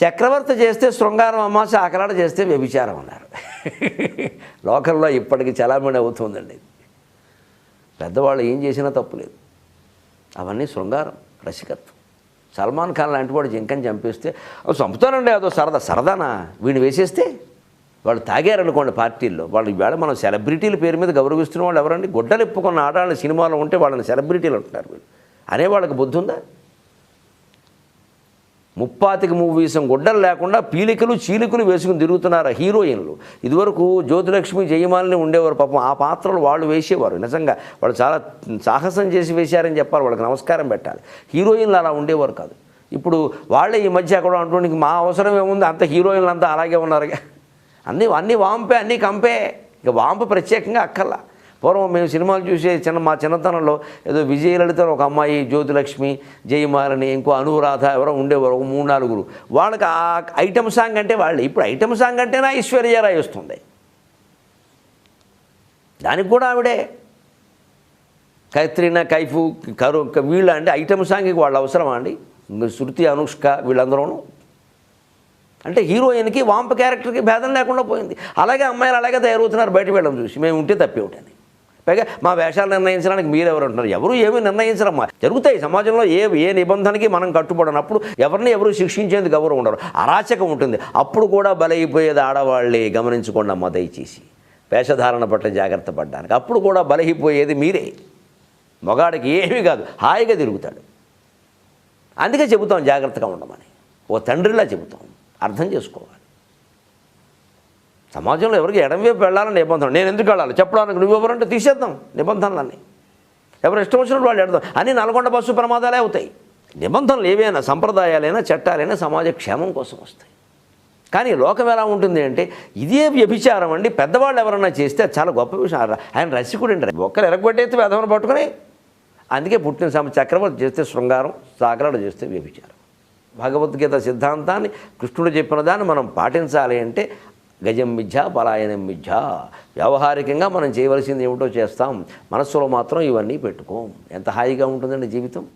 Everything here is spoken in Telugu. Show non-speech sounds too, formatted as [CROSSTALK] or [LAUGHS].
చక్రవర్తి చేస్తే శృంగారం అమాస చాకలాట చేస్తే వ్యభిచారం అన్నారు. [LAUGHS] లోకల్లో ఇప్పటికి చలామణి అవుతుందండి. పెద్దవాళ్ళు ఏం చేసినా తప్పులేదు అవన్నీ శృంగారం రసికత్వం. సల్మాన్ ఖాన్ లాంటి వాడు జింకని చంపేస్తే చంపుతానండి అదో సరదా సరదానా? వీడిని వేసేస్తే? వాళ్ళు తాగారనుకోండి పార్టీల్లో. వాళ్ళు ఈవేళ మనం సెలబ్రిటీల పేరు మీద గౌరవిస్తున్న వాళ్ళు ఎవరండి? గుడ్డలు ఇప్పుకున్న ఆడాళ్ళ సినిమాలో ఉంటే వాళ్ళని సెలబ్రిటీలు అంటున్నారు వీళ్ళు. అనే వాళ్ళకి బుద్ధి ఉందా? ముప్పాతికి మూవీసం గుడ్డలు లేకుండా పీలికలు చీలికలు వేసుకుని తిరుగుతున్నారు హీరోయిన్లు. ఇదివరకు జ్యోతిలక్ష్మి జయమాలని ఉండేవారు పాపం. ఆ పాత్రలు వాళ్ళు వేసేవారు. నిజంగా వాళ్ళు చాలా సాహసం చేసి వేశారని చెప్పాలి. వాళ్ళకి నమస్కారం పెట్టాలి. హీరోయిన్లు అలా ఉండేవారు కాదు. ఇప్పుడు వాళ్ళే ఈ మధ్య కూడా అంటుండే మా అవసరం ఏముంది? అంత హీరోయిన్లు అంతా అలాగే ఉన్నారుగా అన్నీ అన్నీ వాంపే అన్నీ కంపే. ఇక వాంప ప్రత్యేకంగా అక్కర్లా. పూర్వం మేము సినిమాలు చూసే చిన్న మా చిన్నతనంలో ఏదో విజయలలిత ఒక అమ్మాయి జ్యోతిలక్ష్మి జయమాలని ఇంకో అనురాధ ఎవరో ఉండేవారు ఒక మూడు నాలుగురు. వాళ్ళకి ఆ ఐటమ్ సాంగ్ అంటే వాళ్ళు. ఇప్పుడు ఐటమ్ సాంగ్ అంటేనా ఐశ్వర్యరాయ్ వస్తుంది. దానికి కూడా ఆవిడే. కైత్రీనా కైఫు కరు వీళ్ళ అంటే ఐటమ్ సాంగ్కి వాళ్ళు అవసరమా అండి? శృతి అనుష్క వీళ్ళందరూనూ. అంటే హీరోయిన్కి వాంప క్యారెక్టర్కి భేదం లేకుండా పోయింది. అలాగే అమ్మాయిలు అలాగే తయారవుతున్నారు బయట వెళ్ళడం చూసి. మేము ఉంటే తప్పేమిటని పైగా మా వేషాలు నిర్ణయించడానికి మీరెవరు అంటున్నారు ఎవరు ఏమీ నిర్ణయించరమ్మా జరుగుతాయి. సమాజంలో ఏ ఏ నిబంధనకి మనం కట్టుబడినప్పుడు ఎవరిని ఎవరు శిక్షించేందుకు ఎవరు ఉండరు. అరాచకం ఉంటుంది. అప్పుడు కూడా బలైపోయేది ఆడవాళ్ళే. గమనించుకోండి అమ్మ దయచేసి. వేషధారణ పట్ల జాగ్రత్త పడ్డానికి. అప్పుడు కూడా బలహీపోయేది మీరే. మగాడికి ఏమీ కాదు. హాయిగా తిరుగుతాడు. అందుకే చెబుతాం జాగ్రత్తగా ఉండమని. ఓ తండ్రిలా చెబుతాం. అర్థం చేసుకోవాలి. సమాజంలో ఎవరికి ఎడమవైపు వెళ్ళాలని నిబంధన నేను ఎందుకు వెళ్ళాలి? చెప్పడానికి నువ్వు ఎవరంటే తీసేద్దాం నిబంధనలన్నీ. ఎవరు ఇష్టం వచ్చినప్పుడు వాళ్ళు ఎడదాం అన్ని నల్గొండ బస్సు ప్రమాదాలే అవుతాయి. నిబంధనలు ఏవైనా సంప్రదాయాలైనా చట్టాలైనా సమాజ క్షేమం కోసం వస్తాయి. కానీ లోకం ఎలా ఉంటుంది అంటే ఇదే వ్యభిచారం అండి. పెద్దవాళ్ళు ఎవరన్నా చేస్తే అది చాలా గొప్ప విషయం. ఆయన- రసికుడు అండి. ఒక్కరు ఎరగొట్టేస్తే వేదమని పట్టుకుని అందుకే పుట్టిన సమ చక్రవర్తి చేస్తే శృంగారం సాగరాడు చేస్తే వ్యభిచారం. భగవద్గీత సిద్ధాంతాన్ని కృష్ణుడు చెప్పిన దాన్ని మనం పాటించాలి అంటే గజం మిథ్య పలాయనం మిథ్య. వ్యవహారికంగా మనం చేయవలసింది ఏమిటో చేస్తాం. మనస్సులో మాత్రం ఇవన్నీ పెట్టుకోం. ఎంత హాయిగా ఉంటుందండి జీవితం?